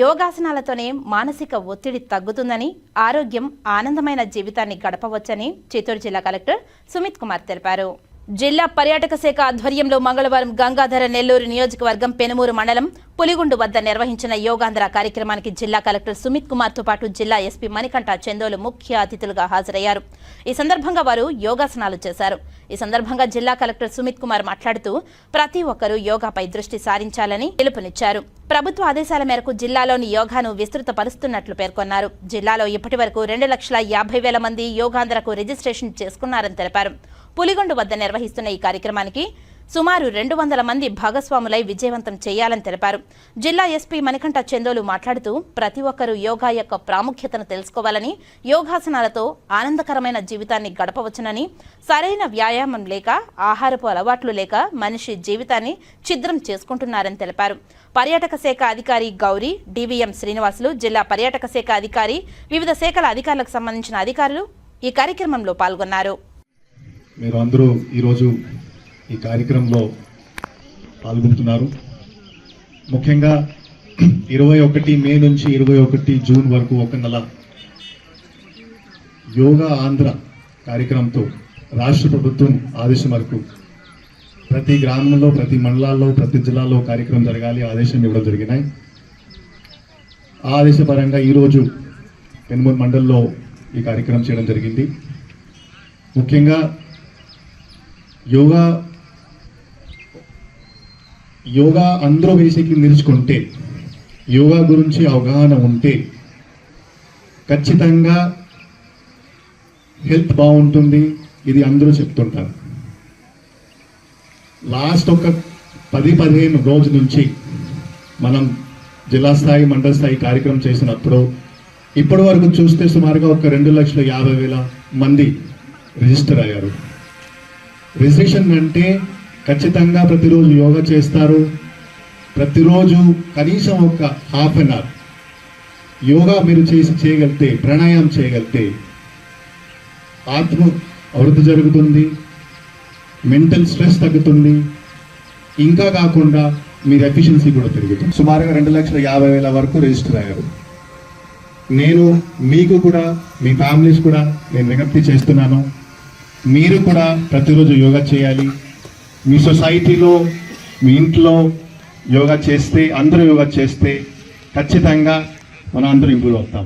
యోగాసనాలతోనే మానసిక ఒత్తిడి తగ్గుతుందని ఆరోగ్యం ఆనందమైన జీవితాన్ని గడపవచ్చని చిత్తూరు జిల్లా కలెక్టర్ సుమిత్ కుమార్ తెలిపారు. జిల్లా పర్యాటక శాఖ ఆధ్వర్యంలో మంగళవారం గంగాధర నెల్లూరు నియోజకవర్గం పెనుమూరు మండలం పులిగుండు వద్ద నిర్వహించిన యోగాంధ్ర కార్యక్రమానికి జిల్లా కలెక్టర్ సుమిత్ కుమార్తో పాటు జిల్లా ఎస్పీ మణికంఠ చందోలు ముఖ్య అతిథులుగా హాజరయ్యారు. ఈ సందర్భంగా వారు యోగాసనాలు చేశారు. ఈ సందర్భంగా జిల్లా కలెక్టర్ సుమిత్ కుమార్ మాట్లాడుతూ ప్రతి ఒక్కరూ యోగాపై దృష్టి సారించాలని పిలుపునిచ్చారు. ప్రభుత్వ ఆదేశాల మేరకు జిల్లాలోని యోగాను విస్తృతపరుస్తున్నట్లు పేర్కొన్నారు. జిల్లాలో ఇప్పటి వరకు రెండు లక్షల యాభై వేల మంది యోగాంధ్రకు రిజిస్ట్రేషన్ చేసుకున్నారని తెలిపారు. పులిగొండ వద్ద నిర్వహిస్తున్న ఈ కార్యక్రమానికి సుమారు రెండు వందల మంది భాగస్వాములై విజయవంతం చేయాలని తెలిపారు. జిల్లా ఎస్పీ మణికంఠ చందోలు మాట్లాడుతూ ప్రతి ఒక్కరూ యోగా యొక్క ప్రాముఖ్యతను తెలుసుకోవాలని యోగాసనాలతో ఆనందకరమైన జీవితాన్ని గడపవచ్చునని సరైన వ్యాయామం లేక ఆహారపు అలవాట్లు లేక మనిషి జీవితాన్ని ఛిద్రం చేసుకుంటున్నారని తెలిపారు. పర్యాటక శాఖ అధికారి గౌరీ డివిఎం శ్రీనివాసులు జిల్లా పర్యాటక శాఖ అధికారి వివిధ శాఖల అధికారులకు సంబంధించిన అధికారులు ఈ కార్యక్రమంలో పాల్గొన్నారు. మీరు అందరూ ఈరోజు ఈ కార్యక్రమంలో పాల్గొంటున్నారు. ముఖ్యంగా ఇరవై ఒకటి మే నుంచి ఇరవై ఒకటి జూన్ వరకు ఒక నెల యోగా ఆంధ్ర కార్యక్రమంతో రాష్ట్ర ప్రభుత్వం ఆదేశం వరకు ప్రతి గ్రామంలో ప్రతి మండలాల్లో ప్రతి జిల్లాలో కార్యక్రమం జరగాలి. ఆదేశం ఇవ్వడం జరిగినాయి. ఆ ఆదేశపరంగా ఈరోజు పెనుమూరు మండల్లో ఈ కార్యక్రమం చేయడం జరిగింది. ముఖ్యంగా యోగా యోగా అందరూ బేసిక్లీ నేర్చుకుంటే యోగా గురించి అవగాహన ఉంటే ఖచ్చితంగా హెల్త్ బాగుంటుంది ఇది అందరూ చెప్తుంటారు. లాస్ట్ ఒక పది పదిహేను రోజు నుంచి మనం జిల్లా స్థాయి మండల స్థాయి కార్యక్రమం చేసినప్పుడు ఇప్పటి వరకు చూస్తే సుమారుగా ఒక రెండు లక్షల యాభై వేల మంది రిజిస్టర్ అయ్యారు. రిజిస్ట్రేషన్ అంటే ఖచ్చితంగా ప్రతిరోజు యోగా చేస్తారు. ప్రతిరోజు కనీసం ఒక హాఫ్ అన్ అవర్. యోగా మీరు చేసి చేయగలిగితే ప్రాణాయామం చేయగలిగితే ఆత్మ అభివృద్ధి జరుగుతుంది మెంటల్ స్ట్రెస్ తగ్గుతుంది ఇంకా కాకుండా మీరు ఎఫిషియన్సీ కూడా పెరుగుతుంది. సుమారుగా రెండు లక్షల యాభై వేల వరకు రిజిస్టర్ అయ్యారు. నేను మీకు కూడా మీ ఫ్యామిలీస్ కూడా నేను విజ్ఞప్తి చేస్తున్నాను. మీరు కూడా ప్రతిరోజు యోగా చేయాలి. మీ సొసైటీలో మీ ఇంట్లో యోగా చేస్తే అందరూ యోగా చేస్తే ఖచ్చితంగా మనం అందరూ ఇంప్రూవ్ అవుతాం.